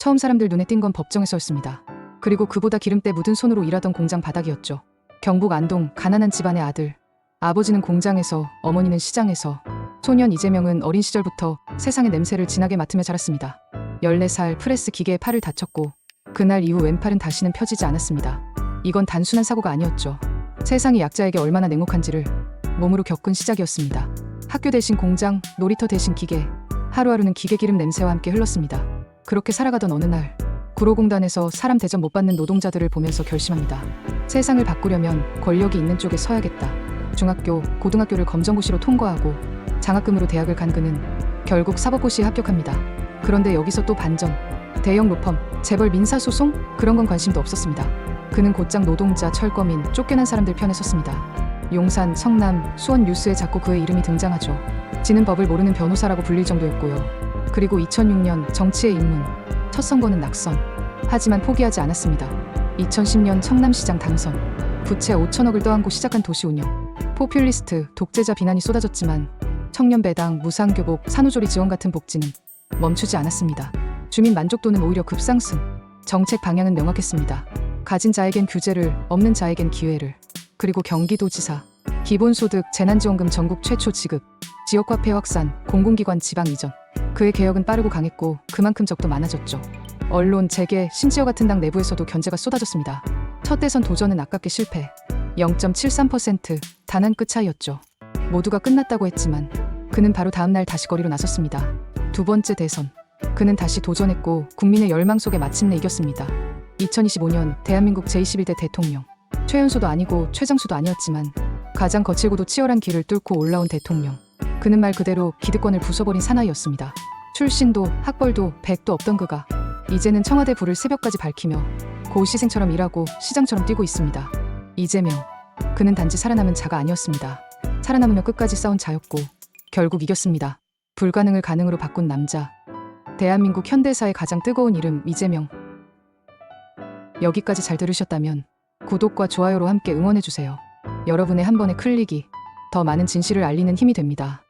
처음 사람들 눈에 띈 건 법정에서였습니다. 그리고 그보다 기름때 묻은 손으로 일하던 공장 바닥이었죠. 경북 안동 가난한 집안의 아들. 아버지는 공장에서, 어머니는 시장에서. 소년 이재명은 어린 시절부터 세상의 냄새를 진하게 맡으며 자랐습니다. 14살 프레스 기계에 팔을 다쳤고 그날 이후 왼팔은 다시는 펴지지 않았습니다. 이건 단순한 사고가 아니었죠. 세상이 약자에게 얼마나 냉혹한지를 몸으로 겪은 시작이었습니다. 학교 대신 공장, 놀이터 대신 기계. 하루하루는 기계 기름 냄새와 함께 흘렀습니다. 그렇게 살아가던 어느 날 구로공단에서 사람 대접 못 받는 노동자들을 보면서 결심합니다. 세상을 바꾸려면 권력이 있는 쪽에 서야겠다. 중학교, 고등학교를 검정고시로 통과하고 장학금으로 대학을 간 그는 결국 사법고시에 합격합니다. 그런데 여기서 또 반전. 대형 로펌, 재벌 민사소송 그런 건 관심도 없었습니다. 그는 곧장 노동자, 철거민, 쫓겨난 사람들 편에 섰습니다. 용산, 성남, 수원 뉴스에 자꾸 그의 이름이 등장하죠. 지는 법을 모르는 변호사라고 불릴 정도였고요. 그리고 2006년 정치에 입문. 첫 선거는 낙선. 하지만 포기하지 않았습니다. 2010년 청남시장 당선. 부채 5천억을 떠안고 시작한 도시 운영. 포퓰리스트, 독재자 비난이 쏟아졌지만 청년 배당, 무상교복, 산후조리 지원 같은 복지는 멈추지 않았습니다. 주민 만족도는 오히려 급상승. 정책 방향은 명확했습니다. 가진 자에겐 규제를, 없는 자에겐 기회를. 그리고 경기도지사, 기본소득, 재난지원금 전국 최초 지급, 지역화폐 확산, 공공기관 지방 이전. 그의 개혁은 빠르고 강했고 그만큼 적도 많아졌죠. 언론, 재계, 심지어 같은 당 내부에서도 견제가 쏟아졌습니다. 첫 대선 도전은 아깝게 실패. 0.73% 단 한 끗 차이였죠. 모두가 끝났다고 했지만 그는 바로 다음 날 다시 거리로 나섰습니다. 두 번째 대선. 그는 다시 도전했고 국민의 열망 속에 마침내 이겼습니다. 2025년 대한민국 제21대 대통령. 최연소도 아니고 최장수도 아니었지만 가장 거칠고도 치열한 길을 뚫고 올라온 대통령. 그는 말 그대로 기득권을 부숴버린 사나이였습니다. 출신도 학벌도 백도 없던 그가 이제는 청와대 불을 새벽까지 밝히며 고시생처럼 일하고 시장처럼 뛰고 있습니다. 이재명. 그는 단지 살아남은 자가 아니었습니다. 살아남으며 끝까지 싸운 자였고 결국 이겼습니다. 불가능을 가능으로 바꾼 남자. 대한민국 현대사의 가장 뜨거운 이름 이재명. 여기까지 잘 들으셨다면 구독과 좋아요로 함께 응원해 주세요. 여러분의 한 번의 클릭이 더 많은 진실을 알리는 힘이 됩니다.